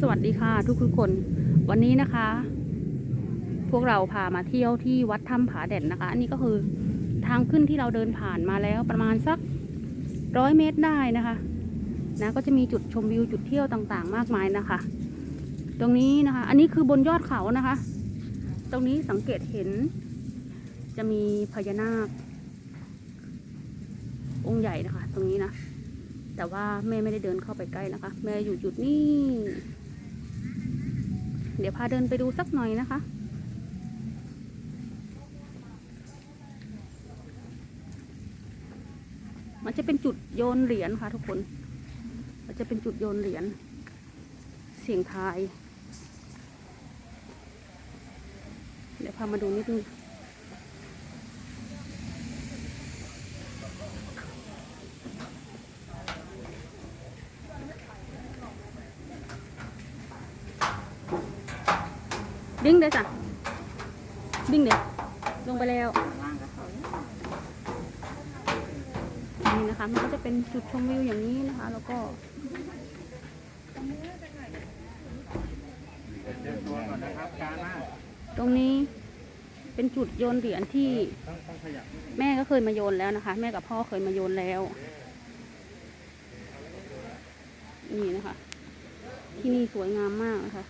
สวัสดีค่ะทุกทุกคน วันนี้นะคะ พวกเราพามาเที่ยวที่วัดถ้ำผาแด่นนะคะ อันนี้ก็คือทางขึ้นที่เราเดินผ่านมาแล้วประมาณสักร้อยเมตรได้นะคะนะก็จะมีจุดชมวิวจุดเที่ยวต่างๆ มากมายนะคะ ตรงนี้นะคะ อันนี้คือบนยอดเขานะคะ ตรงนี้สังเกตเห็น จะมีพญานาค องค์ใหญ่นะคะ ตรงนี้นะแต่ว่าแม่ไม่ได้เดินเข้าไปใกล้นะคะ แม่อยู่จุดนี้ เดี๋ยวพาเดินไปดูสักหน่อยนะคะ มันจะเป็นจุดโยนเหรียญค่ะทุกคน มันจะเป็นจุดโยนเหรียญเสียงทาย เดี๋ยวพามาดูนิดนึง ดิ้งเลยจ้ะดิ้งเดี๋ยวลงไปแล้วนี่นะคะ มันก็จะเป็นจุดชมวิวอย่างนี้นะคะ แล้วก็ตรงนี้เป็นจุดโยนเหรียญที่แม่ก็เคยมาโยนแล้วนะคะ แม่กับพ่อเคยมาโยนแล้ว นี่นะคะ ที่นี่สวยงามมากนะคะ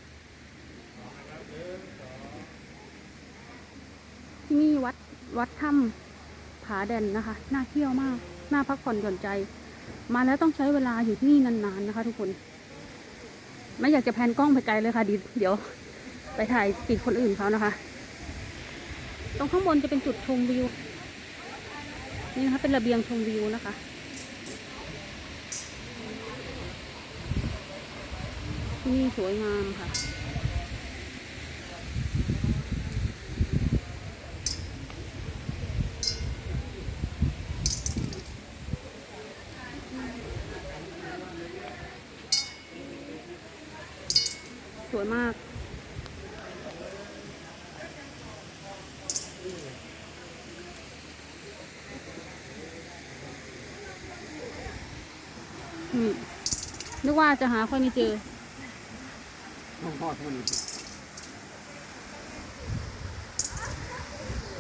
ที่นี่วัดวัดถ้ำผาแดนนะคะน่าเที่ยวมากน่าพักผ่อนหย่อนใจ มาแล้วต้องใช้เวลาอยู่ที่นี่นานๆนะคะ ทุกคน ไม่อยากจะแพนกล้องไปไกลเลยค่ะดิเดี๋ยว ไปถ่ายติดคนอื่นเขานะคะ ตรงข้างบนจะเป็นจุดชมวิวนี่นะคะเป็นระเบียงชมวิวนะคะที่นี่สวยงามค่ะ วยมากอืมนึกว่าจะหาค่อยไม่เจอ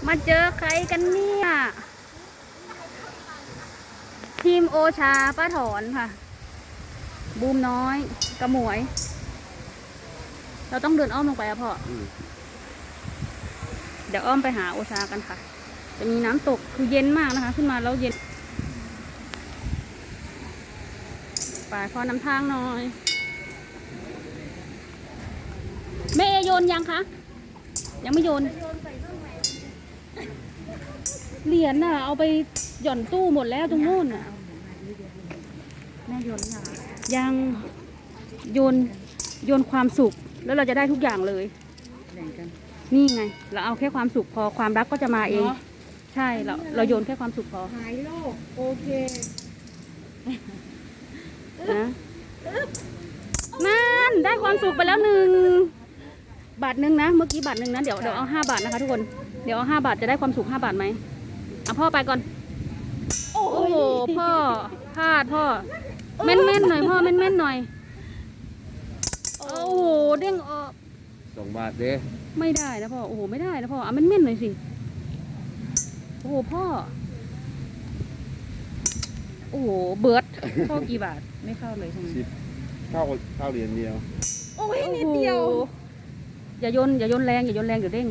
มาเจอใครกันเนี่ย ทีมโอชาป้าถอนค่ะ บูมน้อย กระหมวย เราต้องเดินอ้อมลงไปอะพ่ออเดี๋ยวอ้อมไปหาโอชากันค่ะ จะมีน้ำตกคือเย็นมากนะคะ ขึ้นมาแล้วเย็น ไปพ่อนำทางหน่อยแม่เอโยนยังคะ ยังไม่โยนเหรียญน่ะ เอาไปหย่อนตู้หมดแล้วตรงนู้นน่ะแม่ยนต์ค่ะยังโยนโยนความสุข แล้วเราจะได้ทุกอย่างเลย แบ่งกันนี่ไง เราเอาแค่ความสุขพอความรักก็จะมาเองเหรอใช่เราเราโยนแค่ความสุขพอหายโลกโอเคนะนั่นได้ความสุขไปแล้วหนึ่งบาทหนึ่งนะเมื่อกี้บาทหนึ่งนะเดี๋ยวเดี๋ยวเอาห้าบาทนะคะทุกคนเดี๋ยวเอาห้าบาทจะได้ความสุขห้าบาทไหมเอาพ่อไปก่อน โอ้โอ้โหพ่อพลาดพ่อแม่นแม่นๆหน่อยพ่อแม่นแม่นๆหน่อย โอ้โหเด้งออกสองบาทเด้ไม่ได้นะพ่อ โอ้โห ไม่ได้นะพ่อเอาแม่นแม่นๆหน่อยสิ โอ้โหพ่อ โอ้โห เบิร์ดพ่อกี่บาท ไม่เข้าเลยใช่ไหมสิบเข้าเข้าเหรียญเดียว โอ้ยนิดเดียวโอ้โหอย่าโยนอย่าโยนแรงอย่าโยนแรงเดี๋ยวเด้ง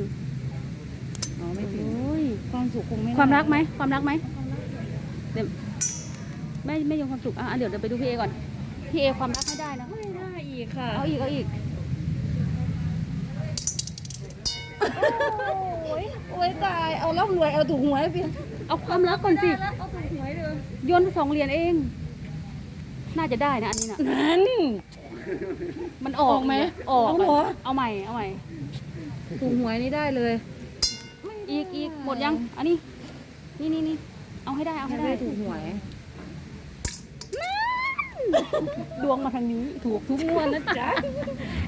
อ๋อไม่ถึงโอ้ยความสุขคงไม่ความรักไหม ความรักไหมเดี๋ยวไม่ไม่โยนความสุขอะอะเดี๋ยวเดี๋ยวไปดูพี่เอก่อน พี่เอความรักไม่ได้นะไม่ได้ อีกค่ะ เอาอีกเอาอีกโอ้ยโอ้ยตาย เอาร่ำรวย เอาถูกหวยเพียงเอาความรักก่อนสิ แล้วเอาถูกหวยเลยโยนไปสองเหรียญเอง น่าจะได้นะอันนี้น่ะ นั่น มันออกออกไหมเนี่ยออกเอาเหรอ เอาใหม่ เอาใหม่ ถูกหวยนี่ได้เลยอีกอีกหมดยัง อันนี้ นี่นี่นี่เอาให้ได้ เอาให้ได้ ถูกหวย ดวงมาทางนี้ถูกทุกงวดนะจ๊ะ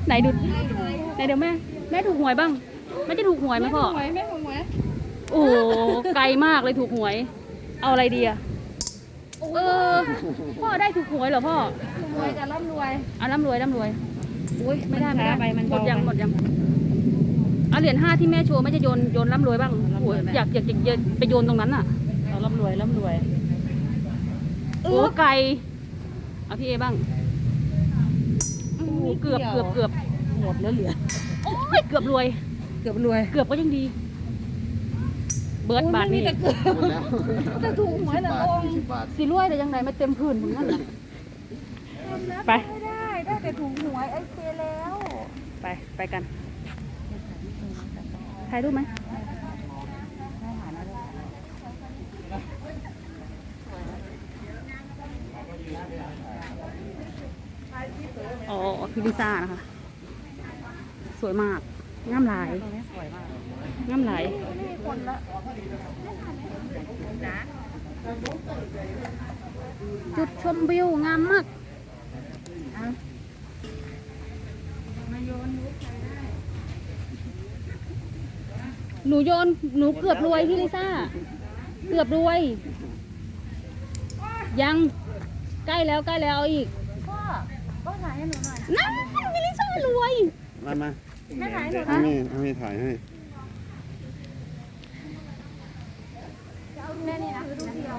ไหนดูไหนเดี๋ยวแม่แม่ถูกหวยบ้างไม่จะถูกหวยไหมพ่อหวยแม่ถูกหวยโอ้โหไกลมากเลยถูกหวย เอาอะไรดีอะเออพ่อได้ถูกหวยเหรอพ่อถูกหวยกับร่ำรวยเอาร่ำรวยร่ำรวยอุ้ยไม่ได้ไม่ได้ช้าไปมันหมดเบายังไปหมดยังเอาเหรียญห้าที่แม่โชว์ไม่จะโยนโยนร่ำรวยบ้างร่ำรวยโอ้ยไหมอยากอยากอยากไปโยนตรงนั้นอะเอาร่ำรวยร่ำรวยโอ้ไกล เอาพี่เอบ้างโอ้เกือบเกือบเกือบหมดแล้วเหลือ โอ้ยเกือบรวย เกือบรวยเกือบก็ยังดี เบิร์ดบาทนี่โอ้ยไม่มีแต่เกือบหมดแล้วแต่ถูกหวยแต่ลงสิบบาทสีรวยแต่ยังไงไม่เต็มพื้นเหมือนกันน่ะไป ไม่ได้ ได้แต่ถูกหวยไอ้เคแล้ว ไป ไปกันถ่ายรูปไหม อ๋อพิลิซ่านะคะ สวยมากงามหลายตรงนี้สวยมากงามหลายจุดชมวิวงามมากหนูโยน หนูเกือบรวยพี่ลิซ่า เกือบรวย ยัง ใกล้แล้วใกล้แล้วเอาอี กพ่อพ่อถ่ายให้หนูหน่อยนั่นพี่ลิซ่ารวย มามาแม่ถ่ายให้หนูให้แม่ให้แม่ถ่ายให้แม่นี่นะคือลูกเดียว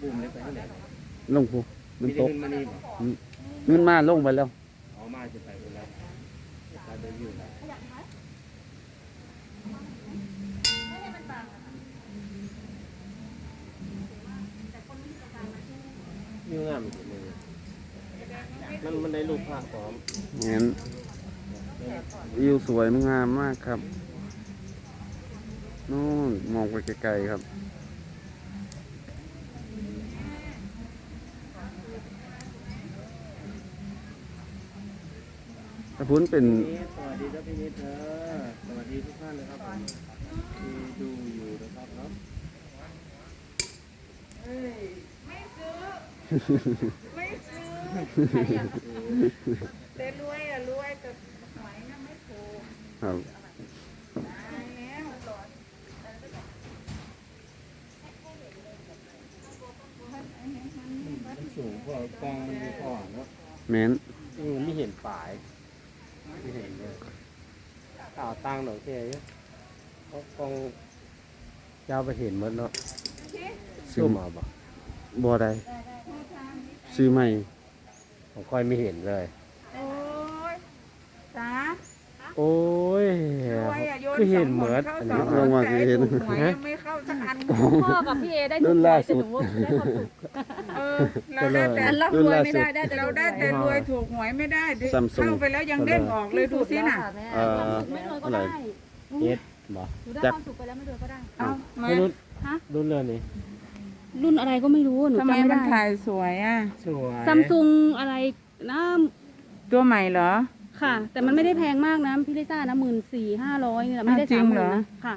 บูมเล็กไปเท่าไหร่ลงพูมันตกขึ้นมานี่บ่เงินมาลงไปแล้วเอามาจะไปหมดแล้วตาเดินอยู่แล้ว นี่งามอีกเลยมันมันได้รูปภาพพร้อมเห็นวิวสวยงามมากครับนู่นมองไปไกลๆครับถ้าพุ้นเป็นสวัสดีครับพี่นิดเธอสวัสดีทุกท่านนะครับผมที่ดูอยู่นะครับเนาะ แต่รวยอะรวยแต่หวยน่ะไม่ถูกครับมันสูงพอกองมันดูอ่อนเนาะแมนอืมไม่เห็นฝายไม่เห็นเลยข่าวตังหน่อยแค่เนี้ยเขากองยาวไปเห็นหมดเนาะซื้อซุ่มเอาบ่บ่ได้ ซื้อใหม่ ผมค่อยไม่เห็นเลย โอ้ยจ้าโอ้ยรวยอะโยนก็เห็นเหมือนเข้าอันสนี้องคนแต่ไอ้ถูกหวยยังไม่เข้าสักอันพ่อกับพี่เอได้รุ่นล่าสุดได้ความสุขเออเราได้แต่ร่ำรวยไม่ได้ได้แต่เราได้แต่รวยถูกหวยไม่ได้ดิ Samsung เข้าไปแล้วยังเด้งออกเลยดูสิน่ะเอ่อไม่รวยก็อะไรได้เฮ็ดบ่หนูได้ความสุขไปแล้วไม่รวยก็ได้ เอามาไม่รู้ฮะ รุ่นเรื่องนี้ รุ่นอะไรก็ไม่รู้หนูทำไมจำไม่มันได้ถ่ายสวยอะ สวยซัมซุงอะไรนะตัวใหม่เหรอ ค่ะ แต่มันไม่ได้แพงมากนะพี่ลิซ่านะหมื่นสี่ห้าร้อยนี่แหละไม่ได้อ้าวจริสามงหเหรมื่นอ นะค่ะ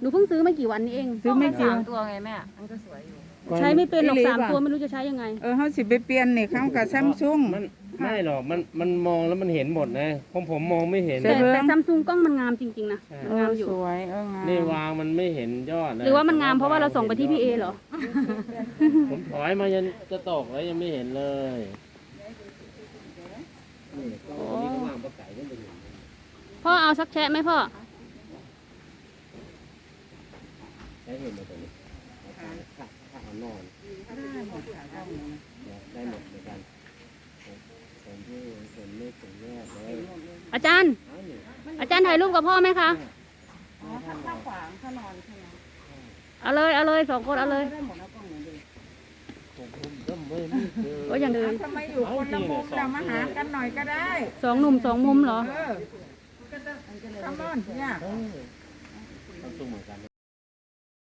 หนูเพิ่งซื้อไม่กี่วันนี้เอง ซื้อไม่กี่ตัวไงแม่ มันก็สวยอยู่ ใช้ไม่เป็นหรอกอีหลีสามว่ะ ตัวไม่รู้จะใช้ยังไง เออเขาสิไปเปลี่ยนนี่เข้ากับซัมซุงมัน ไม่หรอกมันมันมองแล้วมันเห็นหมดนะของผมมองไม่เห็นเสร็แต่จเลยแต่ซัมซุงกล้องมันงามจริงๆนะใช่เอองามอยู่ สวยเอองามนี่วางมันไม่เห็นยอดนะหรือว่ามันงามเพราะว่าเราส่งไปที่พี่เอเหรอ ผมถอยมายันจะตกแล้วยังไม่เห็นเลยนี่กล้องนี้ก็วางปลาไก่ก็ไม่เห็นพ่อเอาสักแชะไหมพ่อ ได้เห็นไหมตัวนี้ข้าวข้าวนอนได้หมดเหมือนกันผมที่ผมไม่ถึงแยกเลย อาจารย์เอานี่อาจารย์ถ่ายรูปกับพ่อไหมคะถ้าขวางถ้านอนใช่ไหมเอาเลยเอาเลยสองคนเอาเลยผมผมก็ไม่ไม่เจอก็อย่างเดิมทำไมอยู่คนละมุมเรามาหากันหน่อยก็ได้สองหนุ่มสองมุมเหรอเออ Come on เนี่ยเออต้องเหมือนกัน